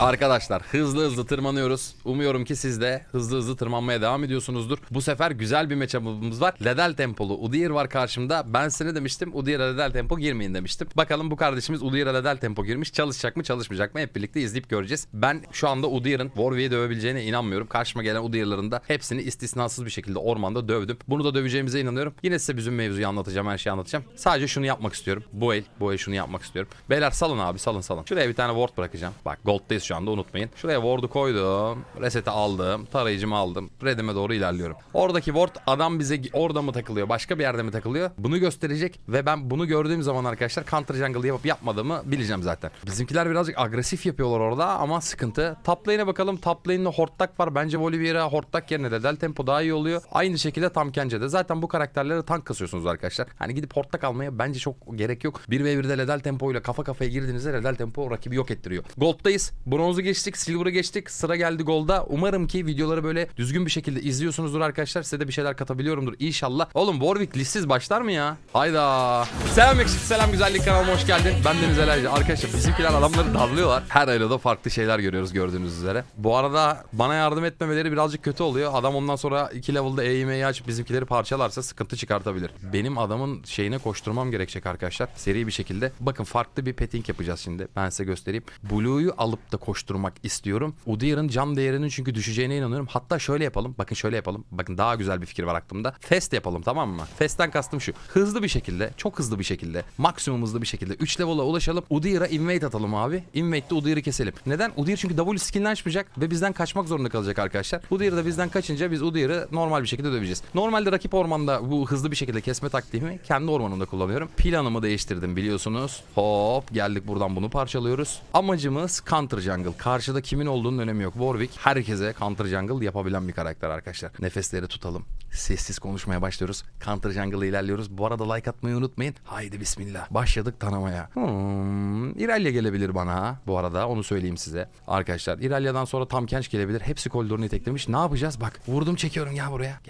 Arkadaşlar hızlı hızlı tırmanıyoruz. Umuyorum ki siz de hızlı hızlı tırmanmaya devam ediyorsunuzdur. Bu sefer güzel bir matchup'ımız var. Ledel tempolu Udyr var karşımda. Ben size ne demiştim? Udyr'a Ledel tempo girmeyin demiştim. Bakalım bu kardeşimiz Udyr'a Ledel tempo girmiş. Çalışacak mı çalışmayacak mı? Hep birlikte izleyip göreceğiz. Ben şu anda Udyr'ın Warwick'i dövebileceğine inanmıyorum. Karşıma gelen Udyr'ların da hepsini istisnasız bir şekilde ormanda dövdüm. Bunu da döveceğimize inanıyorum. Yine size bizim mevzuyu anlatacağım. Her şeyi anlatacağım. Sadece şunu yapmak istiyorum. Bu el, bu el şunu yapmak istiyorum. Beyler salın abi salın salın. Şuraya bir tane ward bırakacağım. Bak gold'dayız şu anda unutmayın. Şuraya ward'u koydum. Reset'i aldım. Tarayıcımı aldım. Redime doğru ilerliyorum. Oradaki ward adam bize orada mı takılıyor? Başka bir yerde mi takılıyor? Bunu gösterecek ve ben bunu gördüğüm zaman arkadaşlar counter jungle yapıp yapmadığımı bileceğim zaten. Bizimkiler birazcık agresif yapıyorlar orada ama sıkıntı. Top lane'e bakalım. Top lane'de hortlak var. Bence Volibear'a hortlak yerine Redel tempo daha iyi oluyor. Aynı şekilde Tam Kence'de. Zaten bu karakterlere tank kasıyorsunuz arkadaşlar. Hani gidip hortlak almaya bence çok gerek yok. 1v1'de Redel tempo ile kafa kafaya girdiğinizde Redel tempo rakibi yok ettiriyor. Gold'dayız. Bronzu geçtik. Silver'ı geçtik. Sıra geldi Gold'a. Umarım ki videoları böyle düzgün bir şekilde izliyorsunuzdur arkadaşlar. Size de bir şeyler katabiliyorumdur inşallah. Oğlum Warwick listsiz başlar mı ya? Hayda. Selam yakışık selam güzellik kanalıma hoş geldin. Ben Deniz Elerci. Arkadaşlar bizimkiler adamları darlıyorlar. Her ayda farklı şeyler görüyoruz gördüğünüz üzere. Bu arada bana yardım etmemeleri birazcık kötü oluyor. Adam ondan sonra iki level'da eğmeyi açıp bizimkileri parçalarsa sıkıntı çıkartabilir. Benim adamın şeyine koşturmam gerekecek arkadaşlar. Seri bir şekilde. Bakın farklı bir petting yapacağız şimdi. Ben size göstereyim. Blue'yu alıp da koşturmak istiyorum. Udyr'ın can değerinin çünkü düşeceğine inanıyorum. Hatta şöyle yapalım. Bakın şöyle yapalım. Bakın daha güzel bir fikir var aklımda. Fest yapalım tamam mı? Fest'ten kastım şu. Hızlı bir şekilde, çok hızlı bir şekilde, maksimum hızlı bir şekilde 3 level'a ulaşalım. Udyr'a invade atalım abi. Invade'de Udyr'ı keselim. Neden? Udyr çünkü W skill'ini açmayacak ve bizden kaçmak zorunda kalacak arkadaşlar. Udyr da bizden kaçınca biz Udyr'ı normal bir şekilde döveceğiz. Normalde rakip ormanda bu hızlı bir şekilde kesme taktiğimi kendi ormanımda kullanıyorum. Planımı değiştirdim biliyorsunuz. Hop geldik buradan bunu parçalıyoruz. Amacımız counter jungle. Karşıda kimin olduğunun önemi yok. Warwick herkese counter jungle yapabilen bir karakter arkadaşlar. Nefesleri tutalım. Sessiz konuşmaya başlıyoruz. Counter jungle ilerliyoruz. Bu arada like atmayı unutmayın. Haydi bismillah. Başladık tanımaya. Hmm, İrelya gelebilir bana. Bu arada onu söyleyeyim size. Arkadaşlar İrelya'dan sonra tam Kenç gelebilir. Hepsi koridorunu iteklemiş. Ne yapacağız? Bak vurdum çekiyorum. Gel buraya. Buraya.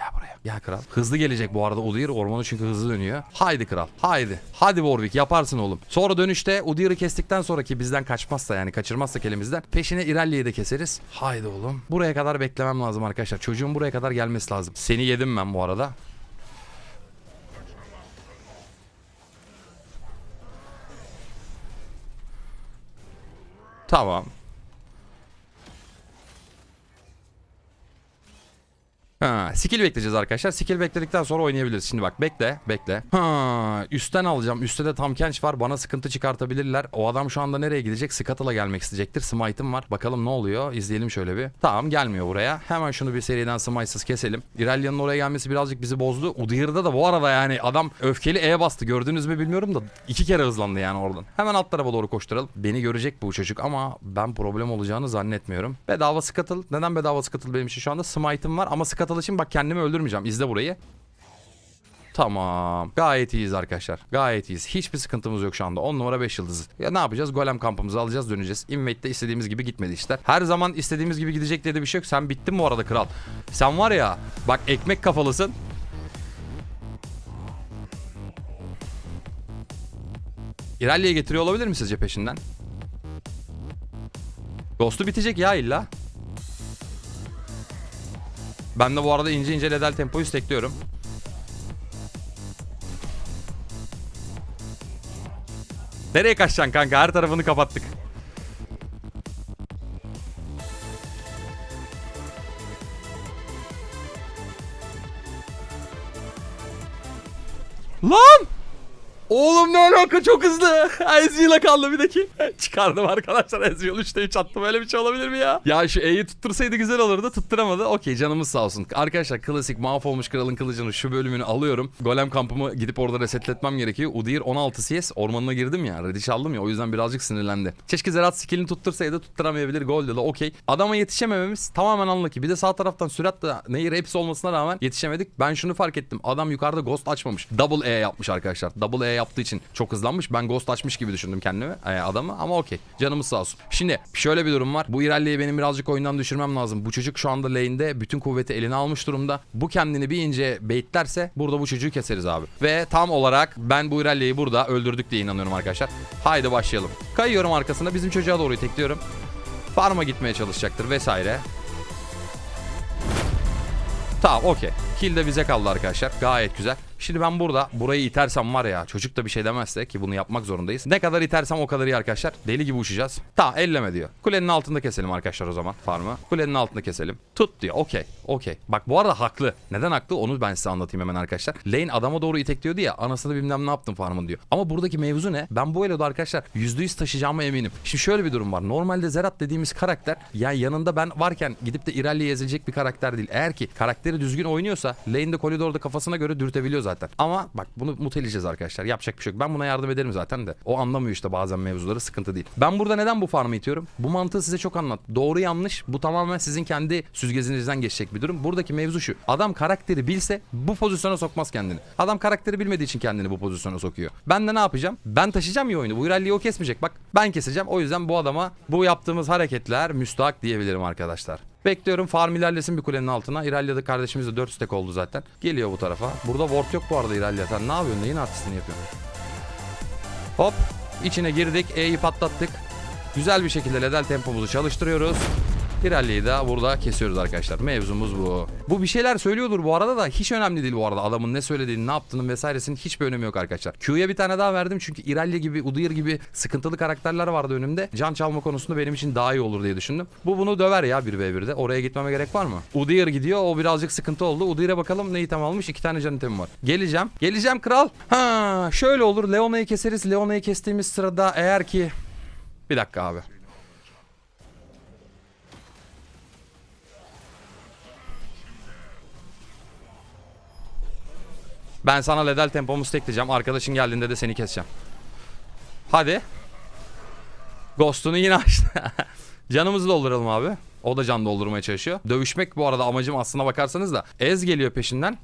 Gel kral. Hızlı gelecek bu arada Udyr. Ormanı çünkü hızlı dönüyor. Haydi kral. Haydi. Hadi Warwick yaparsın oğlum. Sonra dönüşte Udyr'ı kestikten sonraki bizden kaçmazsa yani kaçırmazsak elimizden peşine İrelya'yı da keseriz. Haydi oğlum. Buraya kadar beklemem lazım arkadaşlar. Çocuğun buraya kadar gelmesi lazım. Seni yedim ben bu arada. Tamam. Ha, skill bekleyeceğiz arkadaşlar. Skill bekledikten sonra oynayabiliriz. Şimdi bak bekle, bekle. Ha, üstten alacağım. Üstte de tam kenç var. Bana sıkıntı çıkartabilirler. O adam şu anda nereye gidecek? Scuttle'a gelmek isteyecektir. Smite'ım var. Bakalım ne oluyor? İzleyelim şöyle bir. Tamam gelmiyor buraya. Hemen şunu bir seriden smite'sız keselim. İrelya'nın oraya gelmesi birazcık bizi bozdu. Udyr'da da bu arada yani adam öfkeli E bastı. Gördünüz mü bilmiyorum da iki kere hızlandı yani oradan. Hemen alt tarafa doğru koşturalım. Beni görecek bu çocuk ama ben problem olacağını zannetmiyorum. Bedava Scuttle. Neden bedava Scuttle benim için şu anda? Smite'ım var ama Scuttle için bak kendimi öldürmeyeceğim. İzle burayı. Tamam. Gayet iyiyiz arkadaşlar. Gayet iyiyiz. Hiçbir sıkıntımız yok şu anda. 10 numara 5 yıldız. Ya ne yapacağız? Golem kampımızı alacağız döneceğiz. Invade'de istediğimiz gibi gitmedi işler. Her zaman istediğimiz gibi gidecek diye de bir şey yok. Sen bittin bu arada kral. Sen var ya bak ekmek kafalısın. İrelya'yı getiriyor olabilir mi sizce peşinden? Ghost'u bitecek ya illa. Ben de bu arada ince ince ledel tempoyu stekliyorum. Nereye kaçacaksın kanka? Her tarafını kapattık. Oğlum ne alaka çok hızlı. Ezreal'a kaldı bir dakika. Çıkardım arkadaşlar Ezreal 3'te 3 attım öyle bir şey olabilir mi ya? Ya şu E'yi tuttursaydı güzel olurdu tutturamadı. Okey canımız sağ olsun. Arkadaşlar klasik mahvolmuş kralın kılıcını şu bölümünü alıyorum. Golem kampımı gidip orada resetletmem gerekiyor. Udyr 16 CS ormanına girdim ya. Rediş aldım ya o yüzden birazcık sinirlendi. Keşke Zerat skillini tuttursaydı tutturamayabilir gol dedi okey. Adama yetişemememiz tamamen anlı ki. Bir de sağ taraftan sürat da nehir hepsi olmasına rağmen yetişemedik. Ben şunu fark ettim. Adam yukarıda ghost açmamış. Double E yapmış arkadaşlar. Double E yaptığı için çok hızlanmış. Ben ghost açmış gibi düşündüm kendimi e, adamı ama okey. Canımız sağ olsun. Şimdi şöyle bir durum var. Bu İrelli'yi benim birazcık oyundan düşürmem lazım. Bu çocuk şu anda lane'de bütün kuvveti eline almış durumda. Bu kendini bir ince baitlerse burada bu çocuğu keseriz abi. Ve tam olarak ben bu İrelli'yi burada öldürdük diye inanıyorum arkadaşlar. Haydi başlayalım. Kayıyorum arkasına bizim çocuğa doğru tekliyorum. Farm'a gitmeye çalışacaktır vesaire. Tamam okey. Kill de bize kaldı arkadaşlar. Gayet güzel. Şimdi ben burada burayı itersem var ya çocuk da bir şey demezse ki bunu yapmak zorundayız. Ne kadar itersem o kadar iyi arkadaşlar. Deli gibi uçacağız. Tamam elleme diyor. Kulenin altında keselim arkadaşlar o zaman farmı. Kulenin altında keselim. Tut diyor. Okey. Okey. Bak bu arada haklı. Neden haklı onu ben size anlatayım hemen arkadaşlar. Lane adama doğru itekliyordu ya anasını bilmem ne yaptım farmın diyor. Ama buradaki mevzu ne? Ben bu eloda arkadaşlar %100 taşıyacağıma eminim. Şimdi şöyle bir durum var. Normalde Zerat dediğimiz karakter yani yanında ben varken gidip de İrelli'ye ezilecek bir karakter değil. Eğer ki karakteri düzgün oynuyorsa lane'de koridorda kafasına göre dürtebiliyor zaten. Ama bak bunu muteleyeceğiz arkadaşlar. Yapacak bir şey yok. Ben buna yardım ederim zaten de. O anlamıyor işte bazen mevzuları sıkıntı değil. Ben burada neden bu farmı itiyorum? Bu mantığı size çok anlat. Doğru yanlış bu tamamen sizin kendi süzgecinizden geçecek bir durum. Buradaki mevzu şu. Adam karakteri bilse bu pozisyona sokmaz kendini. Adam karakteri bilmediği için kendini bu pozisyona sokuyor. Ben de ne yapacağım? Ben taşıyacağım ya oyunu. Bu İrelli'yi o kesmeyecek. Bak ben keseceğim. O yüzden bu adama bu yaptığımız hareketler müstahak diyebilirim arkadaşlar. Bekliyorum farm ilerlesin bir kulenin altına. İralya'da kardeşimiz de 4 stack oldu zaten. Geliyor bu tarafa. Burada ward yok bu arada İralya. Sen ne yapıyorsun? Neyin artistini yapıyorsun? Hop. içine girdik. E'yi patlattık. Güzel bir şekilde ledel tempomuzu çalıştırıyoruz. İralli'yi de burada kesiyoruz arkadaşlar. Mevzumuz bu. Bu bir şeyler söylüyordur bu arada da hiç önemli değil bu arada. Adamın ne söylediğini, ne yaptığının vesairesinin hiçbir önemi yok arkadaşlar. Q'ya bir tane daha verdim çünkü İralya gibi, Udyr gibi sıkıntılı karakterler vardı önümde. Can çalma konusunda benim için daha iyi olur diye düşündüm. Bu bunu döver ya 1v1'de. Oraya gitmeme gerek var mı? Udyr gidiyor. O birazcık sıkıntı oldu. Udyr'e bakalım ne item almış. İki tane can itemi var. Geleceğim. Geleceğim kral. Ha, şöyle olur. Leona'yı keseriz. Leona'yı kestiğimiz sırada eğer ki... Bir dakika abi. Ben sana ledel tempomu stackleyeceğim. Arkadaşın geldiğinde de seni keseceğim. Hadi. Ghost'unu yine açtı. Canımızı dolduralım abi. O da can doldurmaya çalışıyor. Dövüşmek bu arada amacım aslına bakarsanız da. Ez geliyor peşinden.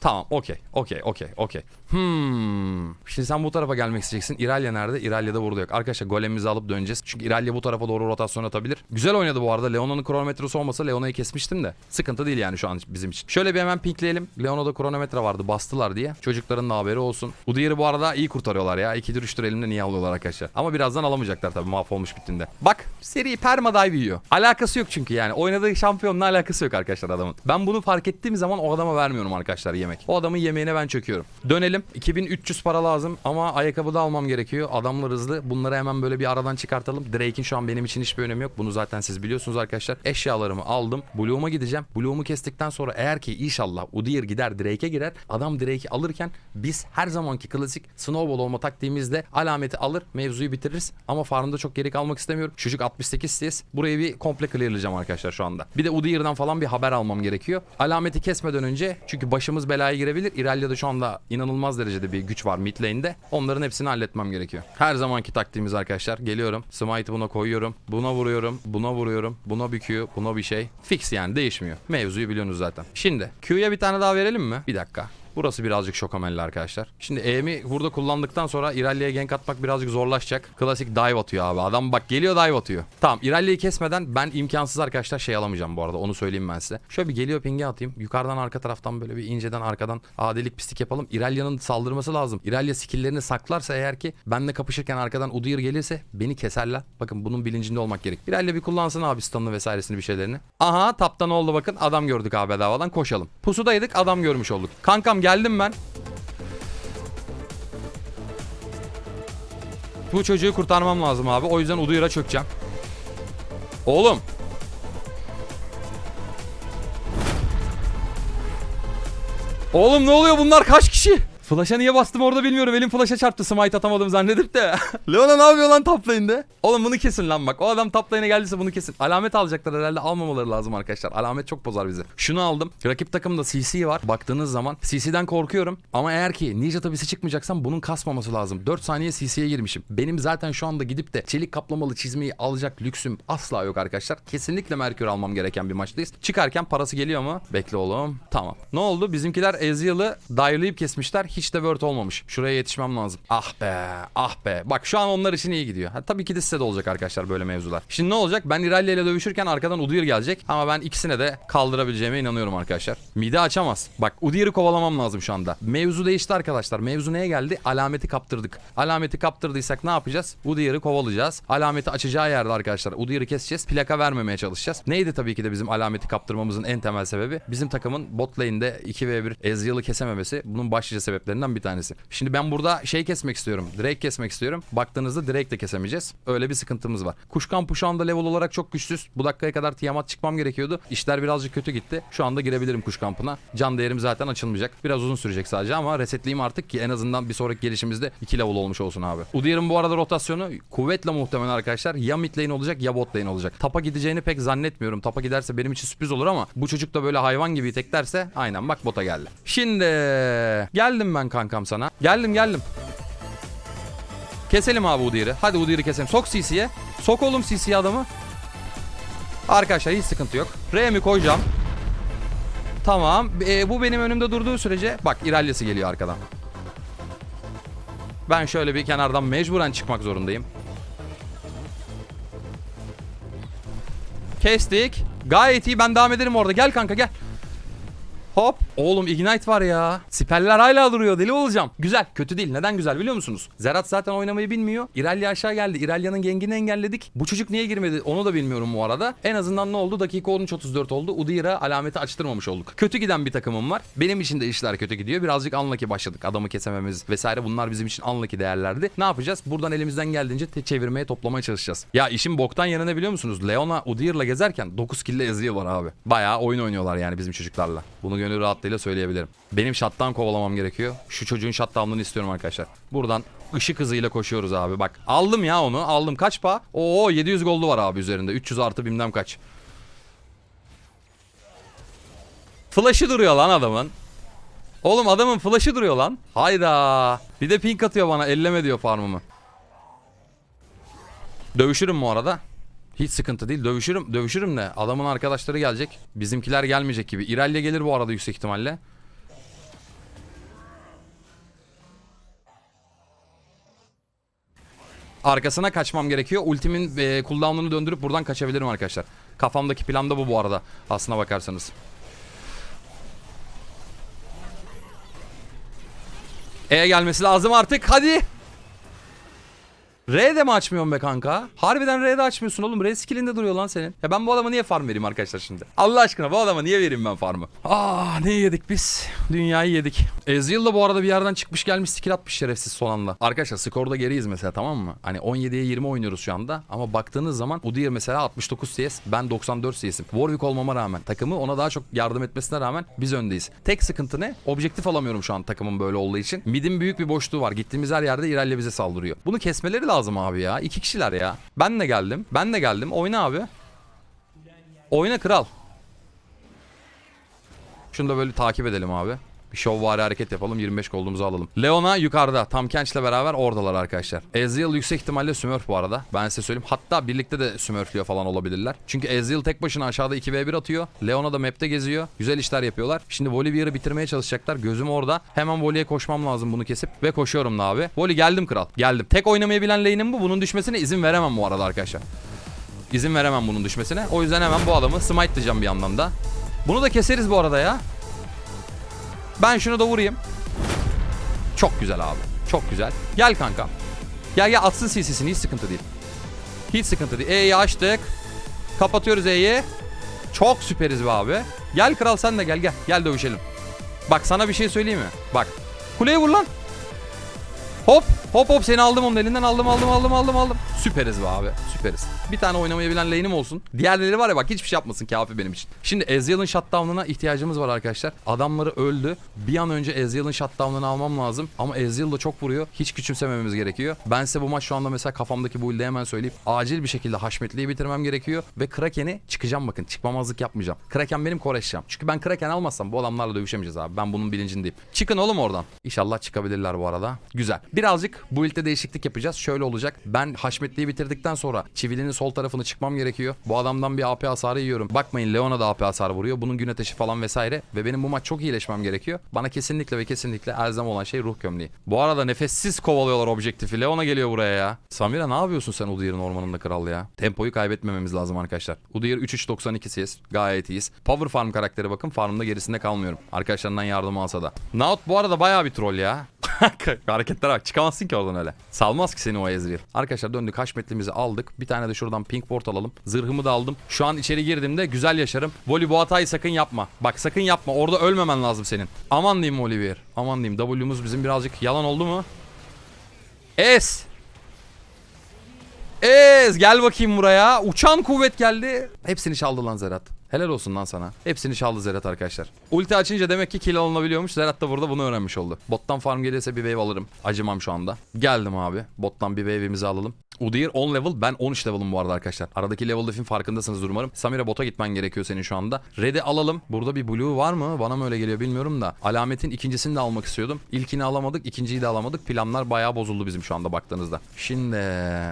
Tamam okey okey okey okey. Hmm. Şimdi sen bu tarafa gelmek isteyeceksin. İralya nerede? İralya da burada yok. Arkadaşlar golemimizi alıp döneceğiz. Çünkü İralya bu tarafa doğru rotasyon atabilir. Güzel oynadı bu arada. Leona'nın kronometresi olmasa Leona'yı kesmiştim de. Sıkıntı değil yani şu an bizim için. Şöyle bir hemen pinkleyelim. Leona'da kronometre vardı bastılar diye. Çocukların da haberi olsun. Udyr'i bu arada iyi kurtarıyorlar ya. İkidir üçtür elimde niye alıyorlar arkadaşlar. Ama birazdan alamayacaklar tabii mahvolmuş bittiğinde. Bak seri perma dive yiyor. Alakası yok çünkü yani. Oynadığı şampiyonla alakası yok arkadaşlar adamın. Ben bunu fark ettiğim zaman o adama vermiyorum arkadaşlar yemek. O adamın yemeğine ben çöküyorum. Dönelim. 2300 para lazım ama ayakkabı da almam gerekiyor. Adamlar hızlı. Bunları hemen böyle bir aradan çıkartalım. Drake'in şu an benim için hiçbir önemi yok. Bunu zaten siz biliyorsunuz arkadaşlar. Eşyalarımı aldım. Bloom'a gideceğim. Bloom'u kestikten sonra eğer ki inşallah Udyr gider Drake'e girer. Adam Drake'i alırken biz her zamanki klasik snowball olma taktiğimizle alameti alır. Mevzuyu bitiririz. Ama farmda çok geri kalmak istemiyorum. Çocuk 68 CS. Burayı bir komple clearlayacağım arkadaşlar şu anda. Bir de Udyr'dan falan bir haber almam gerekiyor. Alameti kesmeden önce çünkü başımız belaya girebilir. İralya'da şu anda inanılmaz derecede bir güç var mid lane'de. Onların hepsini halletmem gerekiyor. Her zamanki taktiğimiz arkadaşlar. Geliyorum. Smite'ı buna koyuyorum. Buna vuruyorum. Buna vuruyorum. Buna büküyor. Buna bir şey. Fix yani değişmiyor. Mevzuyu biliyorsunuz zaten. Şimdi Q'ya bir tane daha verelim mi? Bir dakika. Burası birazcık şokamelli arkadaşlar. Şimdi E'mi burada kullandıktan sonra İralia'ya gank atmak birazcık zorlaşacak. Klasik dive atıyor abi. Adam bak geliyor dive atıyor. Tamam İralia'yı kesmeden ben imkansız arkadaşlar şey alamayacağım bu arada. Onu söyleyeyim ben size. Şöyle bir geliyor pinge atayım. Yukarıdan arka taraftan böyle bir inceden arkadan adilik pislik yapalım. İralia'nın saldırması lazım. İralia skilllerini saklarsa eğer ki benle kapışırken arkadan Udyr gelirse beni keserler. Bakın bunun bilincinde olmak gerek. İralia bir kullansın abi stun'ını vesairesini bir şeylerini. Aha taptan oldu bakın. Adam gördük abi bedavadan koşalım. Pusudaydık adam görmüş olduk. Kankam geldim ben. Bu çocuğu kurtarmam lazım abi. O yüzden Udyr'a çökeceğim. Oğlum. Oğlum ne oluyor bunlar kaç kişi? Flash'a niye bastım orada bilmiyorum. Elim flash'a çarptı smite atamadım zannedip de. Leona ne yapıyor lan top lane'de? Oğlum bunu kesin lan bak. O adam top lane'e geldiyse bunu kesin. Alamet alacaklar herhalde. Almamaları lazım arkadaşlar. Alamet çok bozar bizi. Şunu aldım. Rakip takımda CC var. Baktığınız zaman CC'den korkuyorum. Ama eğer ki ninja tabisi çıkmayacaksam bunun kasmaması lazım. 4 saniye CC'ye girmişim. Benim zaten şu anda gidip de çelik kaplamalı çizmeyi alacak lüksüm asla yok arkadaşlar. Kesinlikle Merkür almam gereken bir maçtayız. Çıkarken parası geliyor mu? Bekle oğlum. Tamam. Ne oldu? Bizimkiler Ezreal'ı dive'layıp kesmişler. Hiç de word olmamış. Şuraya yetişmem lazım. Ah be ah be. Bak şu an onlar için iyi gidiyor. Ha, tabii ki de size de olacak arkadaşlar böyle mevzular. Şimdi ne olacak? Ben İralya ile dövüşürken arkadan Udyr gelecek. Ama ben ikisine de kaldırabileceğime inanıyorum arkadaşlar. Mide açamaz. Bak Udyr'i kovalamam lazım şu anda. Mevzu değişti arkadaşlar. Mevzu neye geldi? Alameti kaptırdık. Alameti kaptırdıysak ne yapacağız? Udyr'i kovalayacağız. Alameti açacağı yerde arkadaşlar Udyr'i keseceğiz. Plaka vermemeye çalışacağız. Neydi tabii ki de bizim alameti kaptırmamızın en temel sebebi? Bizim takımın bot lane'de 2v1 Ezreal'ı kesememesi bunun başlıca sebeplerinden bir tanesi. Şimdi ben burada şey kesmek istiyorum. Drake kesmek istiyorum. Baktığınızda Drake de kesemeyeceğiz. Öyle bir sıkıntımız var. Kuşkan şu anda level olarak çok güçsüz. Bu dakikaya kadar Tiamat çıkmam gerekiyordu. İşler birazcık kötü gitti. Şu anda girebilirim kuş kampına. Can değerim zaten açılmayacak. Biraz uzun sürecek sadece ama resetleyeyim artık ki en azından bir sonraki gelişimizde 2 level olmuş olsun abi. Udyr'ın bu arada rotasyonu kuvvetle muhtemelen arkadaşlar ya mid lane olacak ya bot lane olacak. Tapa gideceğini pek zannetmiyorum. Tapa giderse benim için sürpriz olur ama bu çocuk da böyle hayvan gibi teklerse aynen bak bota geldi. Şimdi geldim ben kankam sana. Geldim geldim. Keselim abi Udyr'i. Hadi Udyr'i keselim. Sok CC'ye. Sok oğlum CC'ye adamı. Arkadaşlar hiç sıkıntı yok. R'mi koyacağım. Tamam. E, bu benim önümde durduğu sürece bak İralyası geliyor arkadan. Ben şöyle bir kenardan mecburen çıkmak zorundayım. Kestik. Gayet iyi. Ben devam ederim orada. Gel kanka gel. Hop. Oğlum Ignite var ya. Siperler hala duruyor. Deli olacağım. Güzel. Kötü değil. Neden güzel biliyor musunuz? Zerat zaten oynamayı bilmiyor. İralya aşağı geldi. İralya'nın gengini engelledik. Bu çocuk niye girmedi onu da bilmiyorum bu arada. En azından ne oldu? Dakika 13.34 oldu. Udyr'a alameti açtırmamış olduk. Kötü giden bir takımım var. Benim için de işler kötü gidiyor. Birazcık unlucky başladık. Adamı kesememiz vesaire bunlar bizim için unlucky değerlerdi. Ne yapacağız? Buradan elimizden geldiğince te- çevirmeye toplamaya çalışacağız. Ya işin boktan yanı ne biliyor musunuz? Leona Udyr'la gezerken 9 kill'le Ezreal var abi. Bayağı oyun oynuyorlar yani bizim çocuklarla. Bunu gönül rahatlığıyla söyleyebilirim. Benim shutdown kovalamam gerekiyor. Şu çocuğun shutdown'ını istiyorum arkadaşlar. Buradan ışık hızıyla koşuyoruz abi. Bak aldım ya onu. Aldım kaç pa? Oo 700 goldu var abi üzerinde. 300 artı bilmem kaç. Flash'ı duruyor lan adamın. Oğlum adamın flash'ı duruyor lan. Hayda. Bir de pink atıyor bana. Elleme diyor farmımı. Dövüşürüm bu arada. Hiç sıkıntı değil. Dövüşürüm. Dövüşürüm de adamın arkadaşları gelecek. Bizimkiler gelmeyecek gibi. İralya gelir bu arada yüksek ihtimalle. Arkasına kaçmam gerekiyor. Ultimin e, cooldown'unu döndürüp buradan kaçabilirim arkadaşlar. Kafamdaki plan da bu bu arada. Aslına bakarsanız. E gelmesi lazım artık. Hadi. R de mi açmıyorsun be kanka? Harbiden R de açmıyorsun oğlum. R skillinde duruyor lan senin. Ya ben bu adama niye farm vereyim arkadaşlar şimdi? Allah aşkına bu adama niye vereyim ben farmı? Ah ne yedik biz? Dünyayı yedik. Ezreal da bu arada bir yerden çıkmış gelmiş skill atmış şerefsiz son anda. Arkadaşlar skorda geriyiz mesela tamam mı? Hani 17'ye 20 oynuyoruz şu anda. Ama baktığınız zaman Udyr mesela 69 CS. Ben 94 CS'im. Warwick olmama rağmen takımı ona daha çok yardım etmesine rağmen biz öndeyiz. Tek sıkıntı ne? Objektif alamıyorum şu an takımın böyle olduğu için. Mid'in büyük bir boşluğu var. Gittiğimiz her yerde İrelya bize saldırıyor. Bunu kesmeleri lazım abi ya. İki kişiler ya. Ben de geldim. Ben de geldim. Oyna abi. Oyna kral. Şunu da böyle takip edelim abi. Bir şovvari hareket yapalım 25 golumuzu alalım. Leona yukarıda. Tam Kench'le beraber oradalar arkadaşlar. Ezreal yüksek ihtimalle Smurf bu arada. Ben size söyleyeyim. Hatta birlikte de Smurflüyor falan olabilirler. Çünkü Ezreal tek başına aşağıda 2v1 atıyor. Leona da map'te geziyor. Güzel işler yapıyorlar. Şimdi Volibear'ı bitirmeye çalışacaklar. Gözüm orada. Hemen Voli'ye koşmam lazım bunu kesip. Ve koşuyorum da abi. Voli geldim kral. Geldim. Tek oynamayı bilen lane'im bu. Bunun düşmesine izin veremem bu arada arkadaşlar. İzin veremem bunun düşmesine. O yüzden hemen bu adamı smite'layacağım bir yandan da. Bunu da keseriz bu arada ya. Ben şunu da vurayım. Çok güzel abi. Çok güzel. Gel kanka. Gel gel atsın CC'sini hiç sıkıntı değil. Hiç sıkıntı değil. E'yi açtık. Kapatıyoruz E'yi. Çok süperiz be abi. Gel kral sen de gel gel. Gel dövüşelim. Bak sana bir şey söyleyeyim mi? Bak. Kuleye vur lan. Hop hop hop seni aldım onun elinden aldım aldım aldım aldım aldım. Süperiz be abi süperiz. Bir tane oynamayı bilen lane'im olsun. Diğerleri var ya bak hiçbir şey yapmasın kafi benim için. Şimdi Ezreal'ın shutdown'una ihtiyacımız var arkadaşlar. Adamları öldü. Bir an önce Ezreal'ın shutdown'unu almam lazım. Ama Ezreal da çok vuruyor. Hiç küçümsemememiz gerekiyor. Ben size bu maç şu anda mesela kafamdaki build'i hemen söyleyip acil bir şekilde Haşmetli'yi bitirmem gerekiyor. Ve Kraken'i çıkacağım bakın. Çıkmamazlık yapmayacağım. Kraken benim koreşeceğim. Çünkü ben Kraken almazsam bu adamlarla dövüşemeyeceğiz abi. Ben bunun bilincindeyim. Çıkın oğlum oradan. İnşallah çıkabilirler bu arada. Güzel. Birazcık bu ilde değişiklik yapacağız. Şöyle olacak. Ben Haşmetli'yi bitirdikten sonra Çivili'nin sol tarafını çıkmam gerekiyor. Bu adamdan bir AP hasarı yiyorum. Bakmayın Leona da AP hasarı vuruyor. Bunun gün ateşi falan vesaire. Ve benim bu maç çok iyileşmem gerekiyor. Bana kesinlikle ve kesinlikle elzem olan şey ruh gömleği. Bu arada nefessiz kovalıyorlar objektifi. Leona geliyor buraya ya. Samira ne yapıyorsun sen Udyr'ın ormanında kral ya? Tempoyu kaybetmememiz lazım arkadaşlar. Udyr 3-3-92 CS. Gayet iyiyiz. Power farm karakteri bakın. Farmda gerisinde kalmıyorum. Arkadaşlarından yardım alsa da. Naut bu arada bayağı bir troll ya. Hareketlere bak. Çıkamazsın ki oradan öyle. Salmaz ki seni o Ezreal. Arkadaşlar döndük haşmetlimizi aldık. Bir tane de şuradan pink ward alalım. Zırhımı da aldım. Şu an içeri girdiğimde güzel yaşarım. Voli bu hatayı sakın yapma. Bak sakın yapma. Orada ölmemen lazım senin. Aman diyeyim Olivier. Aman diyeyim. W'muz bizim birazcık yalan oldu mu? Es. Ez gel bakayım buraya. Uçan kuvvet geldi. Hepsini çaldı lan Zerat. Helal olsun lan sana. Hepsini çaldı Zerat arkadaşlar. Ulti açınca demek ki kill alınabiliyormuş. Zerat da burada bunu öğrenmiş oldu. Bottan farm gelirse bir wave alırım. Acımam şu anda. Geldim abi. Bottan bir wave'imizi alalım. Udyr 10 level. Ben 13 level'ım bu arada arkadaşlar. Aradaki level diff'in farkındasınız umarım. Samira bota gitmen gerekiyor senin şu anda. Red'i alalım. Burada bir blue var mı? Bana mı öyle geliyor bilmiyorum da. Alametin ikincisini de almak istiyordum. İlkini alamadık. ikinciyi de alamadık. Planlar bayağı bozuldu bizim şu anda baktığınızda. Şimdi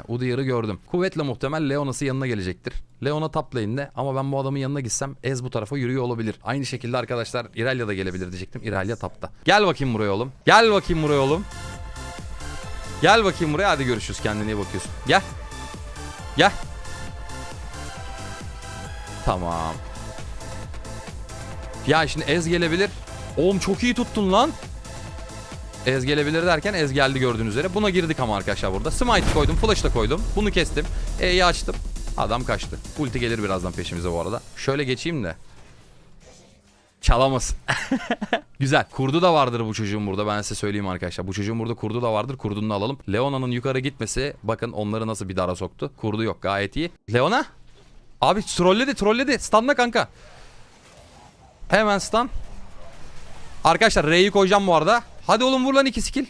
Udyr'ı gördüm. Kuvvetle muhtemel Leona'sı yanına gelecektir. Leona top lane'de ama ben bu adamın yanına gitsem Ez bu tarafa yürüyor olabilir. Aynı şekilde arkadaşlar Irelia da gelebilir diyecektim. Irelia tapta. Gel bakayım buraya oğlum. Gel bakayım buraya oğlum. Gel bakayım buraya hadi görüşürüz kendine iyi bakıyorsun. Gel. Gel. Tamam. Ya şimdi Ez gelebilir. Oğlum çok iyi tuttun lan. Ez gelebilir derken Ez geldi gördüğünüz üzere. Buna girdik ama arkadaşlar burada. Smite koydum, flash da koydum. Bunu kestim. E'yi açtım. Adam kaçtı. Ulti gelir birazdan peşimize bu arada. Şöyle geçeyim de. Çalamasın. Güzel. Kurdu da vardır bu çocuğun burada. Ben size söyleyeyim arkadaşlar. Bu çocuğun burada kurdu da vardır. Kurdunu alalım. Leona'nın yukarı gitmesi bakın onları nasıl bir dara soktu. Kurdu yok gayet iyi. Leona? Abi trolledi trolledi. Stunla kanka. Hemen stun. Arkadaşlar R'yi koyacağım bu arada. Hadi oğlum vur lan iki skill.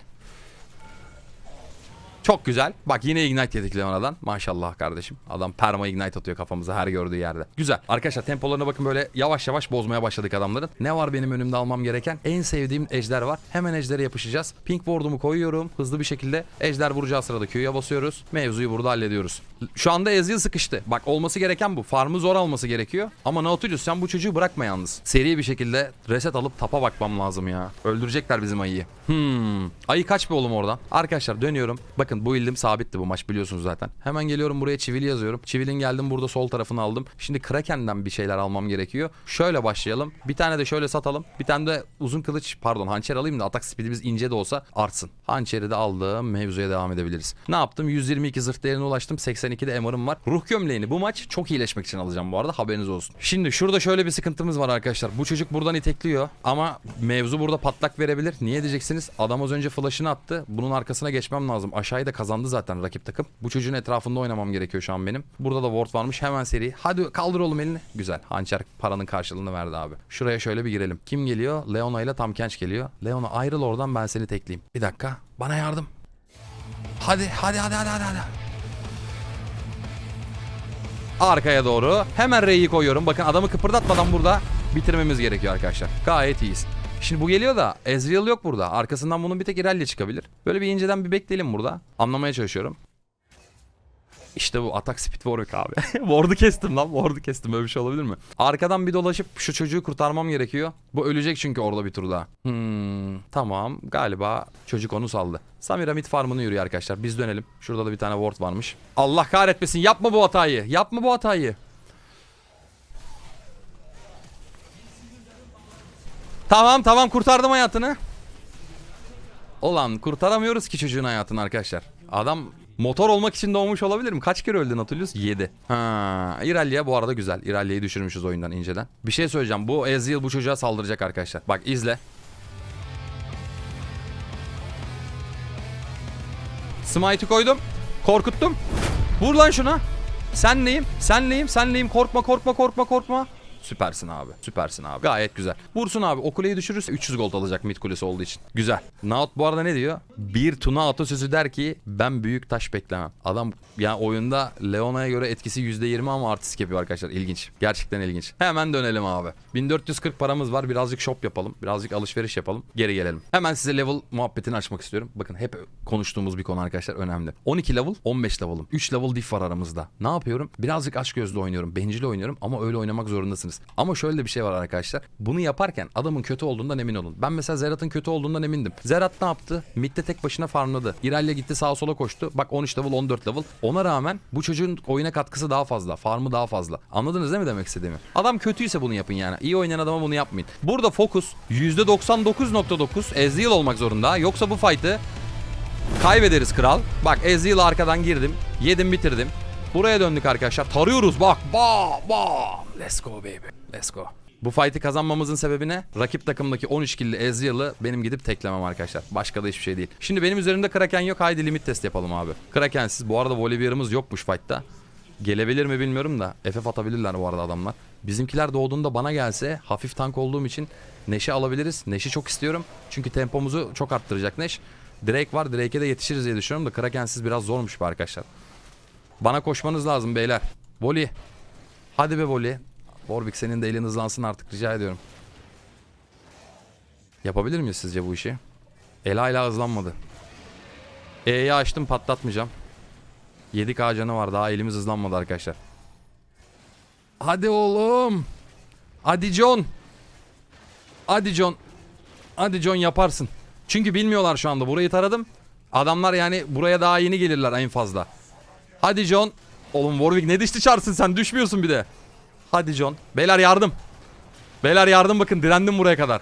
Çok güzel. Bak yine ignite yedik Leona'dan. Maşallah kardeşim. Adam perma ignite atıyor kafamıza her gördüğü yerde. Güzel. Arkadaşlar tempolarına bakın böyle yavaş yavaş bozmaya başladık adamların. Ne var benim önümde almam gereken? En sevdiğim ejder var. Hemen ejdere yapışacağız. Pink ward'umu koyuyorum. Hızlı bir şekilde ejder vuracağı sırada Q'ya basıyoruz. Mevzuyu burada hallediyoruz. Şu anda Ezreal sıkıştı. Bak olması gereken bu. Farmı zor alması gerekiyor. Ama Nautilus sen bu çocuğu bırakma yalnız. Seri bir şekilde reset alıp tapa bakmam lazım ya. Öldürecekler bizim ayıyı. Hmm. Ayı kaç bir oğlum oradan. Arkadaşlar dönüyorum. Bakın bu ildim sabitti bu maç biliyorsunuz zaten. Hemen geliyorum buraya çivili yazıyorum. Çivilin geldim burada sol tarafını aldım. Şimdi Kraken'den bir şeyler almam gerekiyor. Şöyle başlayalım. Bir tane de şöyle satalım. Bir tane de uzun kılıç pardon hançer alayım da atak speedimiz ince de olsa artsın. Hançeri de aldım. Mevzuya devam edebiliriz. Ne yaptım? 122 zırh değerine ulaştım. 82'de MR'ım var. Ruh gömleğini bu maç çok iyileşmek için alacağım bu arada. Haberiniz olsun. Şimdi şurada şöyle bir sıkıntımız var arkadaşlar. Bu çocuk buradan itekliyor. Ama mevzu burada patlak verebilir. Niye diyeceksiniz? Adam az önce flash'ını attı. Bunun arkasına geçmem lazım. Aşağıyı da kazandı zaten rakip takım. Bu çocuğun etrafında oynamam gerekiyor şu an benim. Burada da ward varmış. Hemen seri. Hadi kaldır oğlum elini. Güzel. Hançer paranın karşılığını verdi abi. Şuraya şöyle bir girelim. Kim geliyor? Leona ile Tam Kench geliyor. Leona ayrıl oradan ben seni tekleyeyim. Bir dakika. Bana yardım. Hadi hadi hadi hadi hadi. hadi. Arkaya doğru. Hemen R'yi koyuyorum. Bakın adamı kıpırdatmadan burada bitirmemiz gerekiyor arkadaşlar. Gayet iyiyiz. Şimdi bu geliyor da Ezreal yok burada. Arkasından bunun bir tek Irelia çıkabilir. Böyle bir inceden bir bekleyelim burada. Anlamaya çalışıyorum. İşte bu atak speed Warwick abi. Ward'u kestim lan. Ward'u kestim. Böyle bir şey olabilir mi? Arkadan bir dolaşıp şu çocuğu kurtarmam gerekiyor. Bu ölecek çünkü orada bir tur daha. Hmm, tamam. Galiba çocuk onu saldı. Samira mid farmını yürüyor arkadaşlar. Biz dönelim. Şurada da bir tane ward varmış. Allah kahretmesin. Yapma bu hatayı. Yapma bu hatayı. Tamam tamam kurtardım hayatını. Ulan kurtaramıyoruz ki çocuğun hayatını arkadaşlar. Adam motor olmak için doğmuş olabilir mi? Kaç kere öldü Nautilus? 7. Ha, Irelia bu arada güzel. Irelia'yı düşürmüşüz oyundan inceden. Bir şey söyleyeceğim. Bu Ezreal bu çocuğa saldıracak arkadaşlar. Bak izle. Smite'ı koydum. Korkuttum. Vur lan şuna. Sen neyim? Sen neyim? Sen neyim? Korkma korkma korkma korkma. Süpersin abi. Süpersin abi. Gayet güzel. Vursun abi. O kuleyi düşürürse 300 gold alacak mid kulesi olduğu için. Güzel. Naut bu arada ne diyor? Bir Tuna atasözü der ki ben büyük taş beklemem. Adam yani oyunda Leona'ya göre etkisi %20 ama artistik yapıyor arkadaşlar. İlginç. Gerçekten ilginç. Hemen dönelim abi. 1440 paramız var. Birazcık shop yapalım. Birazcık alışveriş yapalım. Geri gelelim. Hemen size level muhabbetini açmak istiyorum. Bakın hep konuştuğumuz bir konu arkadaşlar önemli. 12 level 15 level'ım. 3 level diff var aramızda. Ne yapıyorum? Birazcık aç gözlü oynuyorum. Bencil oynuyorum ama öyle oynamak zorundasınız. Ama şöyle bir şey var arkadaşlar. Bunu yaparken adamın kötü olduğundan emin olun. Ben mesela Zerat'ın kötü olduğundan emindim. Zerat ne yaptı? Mid'de tek başına farmladı. İralya gitti sağa sola koştu. Bak 13 level 14 level. Ona rağmen bu çocuğun oyuna katkısı daha fazla. Farmı daha fazla. Anladınız değil mi demek istediğimi? Adam kötüyse bunu yapın yani. İyi oynayan adama bunu yapmayın. Burada fokus %99.9 Ezreal olmak zorunda. Yoksa bu fight'ı Kaybederiz kral. Bak Ezreal'ı arkadan girdim. Yedim bitirdim. Buraya döndük arkadaşlar. Tarıyoruz bak. Ba ba. Let's go baby. Let's go. Bu fight'i kazanmamızın sebebi ne? Rakip takımdaki 13 killi Ezreal'ı benim gidip teklemem arkadaşlar. Başka da hiçbir şey değil. Şimdi benim üzerimde Kraken yok. Haydi limit test yapalım abi. Krakensiz. Bu arada Volibear'ımız yokmuş fight'ta. Gelebilir mi bilmiyorum da FF atabilirler bu arada adamlar. Bizimkiler doğduğunda bana gelse hafif tank olduğum için Neş'i alabiliriz. Neş'i çok istiyorum. Çünkü tempomuzu çok arttıracak Neş. Drake var. Drake'e de yetişiriz diye düşünüyorum da Kraken'siz biraz zormuş bu arkadaşlar. Bana koşmanız lazım beyler. Voli. Hadi be Voli. Warwick senin de elin hızlansın artık rica ediyorum. Yapabilir miyiz sizce bu işi? El hala hızlanmadı. E'yi açtım patlatmayacağım. 7K canı var daha elimiz hızlanmadı arkadaşlar. Hadi oğlum. Hadi John. Hadi John. Hadi John yaparsın. Çünkü bilmiyorlar şu anda. Burayı taradım. Adamlar yani buraya daha yeni gelirler en fazla. Hadi John. Oğlum Warwick ne dişli çarsın sen düşmüyorsun bir de. Hadi John. Beyler yardım. Beyler yardım bakın direndim buraya kadar.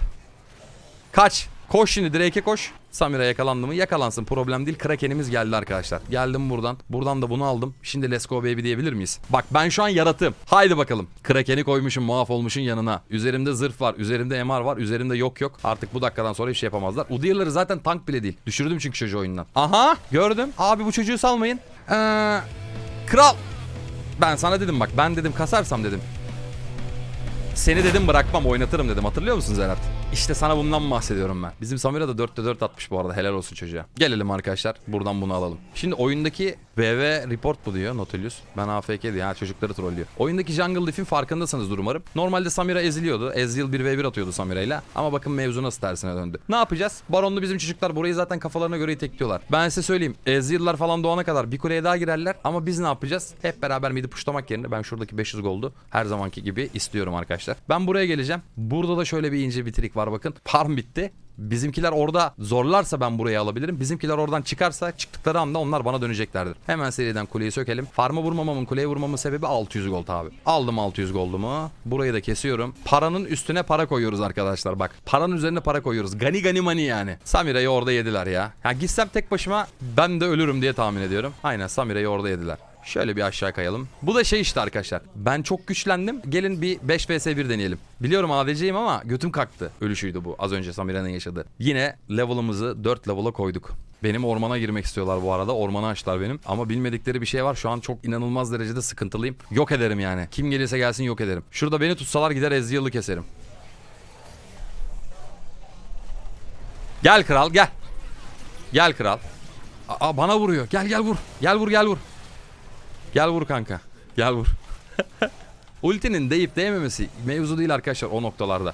Kaç. Koş şimdi Drake'e koş. Samira yakalandı mı? Yakalansın problem değil. Kraken'imiz geldi arkadaşlar. Geldim buradan. Buradan da bunu aldım. Şimdi let's go baby diyebilir miyiz? Bak ben şu an yaratığım. Haydi bakalım. Kraken'i koymuşum muaf olmuşun yanına. Üzerimde zırh var. Üzerimde MR var. Üzerimde yok yok. Artık bu dakikadan sonra hiçbir şey yapamazlar. Udyr'ları zaten tank bile değil. Düşürdüm çünkü çocuğu oyundan. Aha gördüm. Abi bu çocuğu salmayın. Ee, kral. Ben sana dedim bak. Ben dedim kasarsam dedim. Seni dedim bırakmam oynatırım dedim. Hatırlıyor musun Zerat? İşte sana bundan bahsediyorum ben. Bizim Samira da 4'te 4 atmış bu arada. Helal olsun çocuğa. Gelelim arkadaşlar. Buradan bunu alalım. Şimdi oyundaki VV report bu diyor Nautilus. Ben AFK diyor. Ha çocukları trollüyor. Oyundaki Jungle Leaf'in farkındasınız umarım. Normalde Samira eziliyordu. Ezreal 1v1 atıyordu Samira ile. Ama bakın mevzu nasıl tersine döndü. Ne yapacağız? Baronlu bizim çocuklar burayı zaten kafalarına göre itekliyorlar. Ben size söyleyeyim. Ezreal'lar falan doğana kadar bir kuleye daha girerler. Ama biz ne yapacağız? Hep beraber midi puşlamak yerine ben şuradaki 500 goldu her zamanki gibi istiyorum arkadaşlar. Ben buraya geleceğim. Burada da şöyle bir ince bir trik var bakın. Farm bitti. Bizimkiler orada zorlarsa ben burayı alabilirim. Bizimkiler oradan çıkarsa çıktıkları anda onlar bana döneceklerdir. Hemen seriden kuleyi sökelim. Farm'a vurmamamın kuleye vurmamın sebebi 600 gold abi. Aldım 600 goldumu. Burayı da kesiyorum. Paranın üstüne para koyuyoruz arkadaşlar bak. Paranın üzerine para koyuyoruz. Gani gani mani yani. Samira'yı orada yediler ya. Ya gitsem tek başıma ben de ölürüm diye tahmin ediyorum. Aynen Samira'yı orada yediler. Şöyle bir aşağı kayalım. Bu da şey işte arkadaşlar. Ben çok güçlendim. Gelin bir 5 vs 1 deneyelim. Biliyorum ADC'yim ama götüm kalktı. Ölüşüydü bu. Az önce Samira'nın yaşadığı. Yine level'ımızı 4 level'a koyduk. Benim ormana girmek istiyorlar bu arada. Ormana açtılar benim. Ama bilmedikleri bir şey var. Şu an çok inanılmaz derecede sıkıntılıyım. Yok ederim yani. Kim gelirse gelsin yok ederim. Şurada beni tutsalar gider Ezreal'ı keserim. Gel kral gel. Gel kral. Aa, bana vuruyor. Gel gel vur. Gel vur gel vur. Gel vur kanka. Gel vur. Ultinin deyip değmemesi mevzu değil arkadaşlar o noktalarda.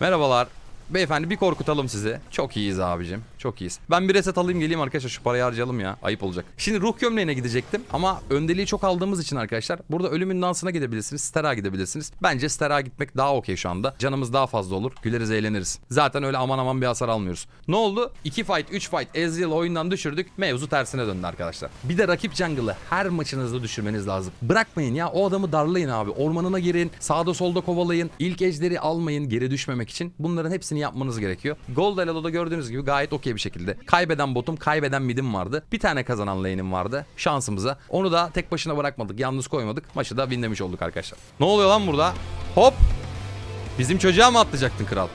Merhabalar. Beyefendi bir korkutalım sizi. Çok iyiyiz abicim. Çok iyiyiz. Ben bir reset alayım geleyim arkadaşlar şu parayı harcayalım ya. Ayıp olacak. Şimdi ruh gömleğine gidecektim ama öndeliği çok aldığımız için arkadaşlar burada ölümün dansına gidebilirsiniz. Stera gidebilirsiniz. Bence Stera gitmek daha okey şu anda. Canımız daha fazla olur. Güleriz eğleniriz. Zaten öyle aman aman bir hasar almıyoruz. Ne oldu? 2 fight 3 fight Ezreal oyundan düşürdük. Mevzu tersine döndü arkadaşlar. Bir de rakip jungle'ı her maçınızda düşürmeniz lazım. Bırakmayın ya o adamı darlayın abi. Ormanına girin. Sağda solda kovalayın. İlk ejderi almayın geri düşmemek için. Bunların hepsini yapmanız gerekiyor. Gold Elo'da gördüğünüz gibi gayet okey bir şekilde. Kaybeden botum, kaybeden midim vardı. Bir tane kazanan lane'im vardı şansımıza. Onu da tek başına bırakmadık. Yalnız koymadık. Maçı da winlemiş olduk arkadaşlar. Ne oluyor lan burada? Hop! Bizim çocuğa mı atlayacaktın kral?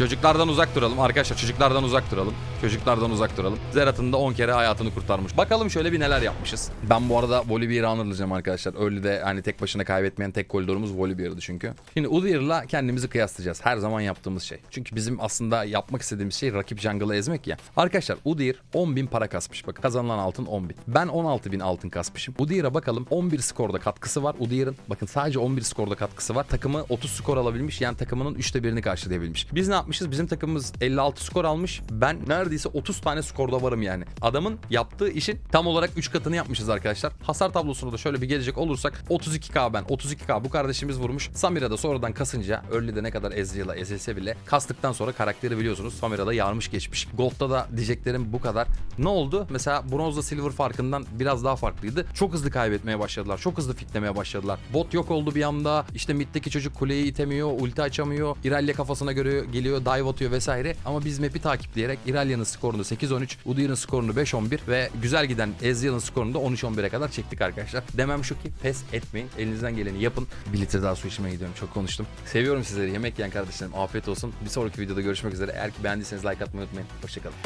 Çocuklardan uzak duralım arkadaşlar çocuklardan uzak duralım. Çocuklardan uzak duralım. Zerat'ın da 10 kere hayatını kurtarmış. Bakalım şöyle bir neler yapmışız. Ben bu arada Volibear'ı anılacağım arkadaşlar. Öyle de hani tek başına kaybetmeyen tek koridorumuz Volibear'dı çünkü. Şimdi Udyr'la kendimizi kıyaslayacağız. Her zaman yaptığımız şey. Çünkü bizim aslında yapmak istediğimiz şey rakip jungle'ı ezmek ya. Arkadaşlar Udyr 10.000 para kasmış. Bakın kazanılan altın 10.000. Ben 16.000 altın kasmışım. Udyr'a bakalım 11 skorda katkısı var. Udyr'ın bakın sadece 11 skorda katkısı var. Takımı 30 skor alabilmiş. Yani takımının 3'te birini karşılayabilmiş. Biz ne yapmışız? Bizim takımımız 56 skor almış. Ben neredeyse 30 tane skorda varım yani. Adamın yaptığı işin tam olarak 3 katını yapmışız arkadaşlar. Hasar tablosuna da şöyle bir gelecek olursak 32k ben 32k bu kardeşimiz vurmuş. Samira da sonradan kasınca early'de ne kadar Ezreal'a ezilse bile kastıktan sonra karakteri biliyorsunuz. Samira da yarmış geçmiş. Gold'da da diyeceklerim bu kadar. Ne oldu? Mesela bronzla silver farkından biraz daha farklıydı. Çok hızlı kaybetmeye başladılar. Çok hızlı fitlemeye başladılar. Bot yok oldu bir anda. İşte middeki çocuk kuleyi itemiyor, ulti açamıyor. Irelia kafasına göre geliyor, dive atıyor vesaire. Ama biz map'i takipleyerek Irelia'nın skorunu 8-13, Udyr'ın skorunu 5-11 ve güzel giden Ezreal'ın skorunu da 13-11'e kadar çektik arkadaşlar. Demem şu ki pes etmeyin. Elinizden geleni yapın. Bir litre daha su içmeye gidiyorum. Çok konuştum. Seviyorum sizleri. Yemek yiyen kardeşlerim. Afiyet olsun. Bir sonraki videoda görüşmek üzere. Eğer ki beğendiyseniz like atmayı unutmayın. Hoşçakalın.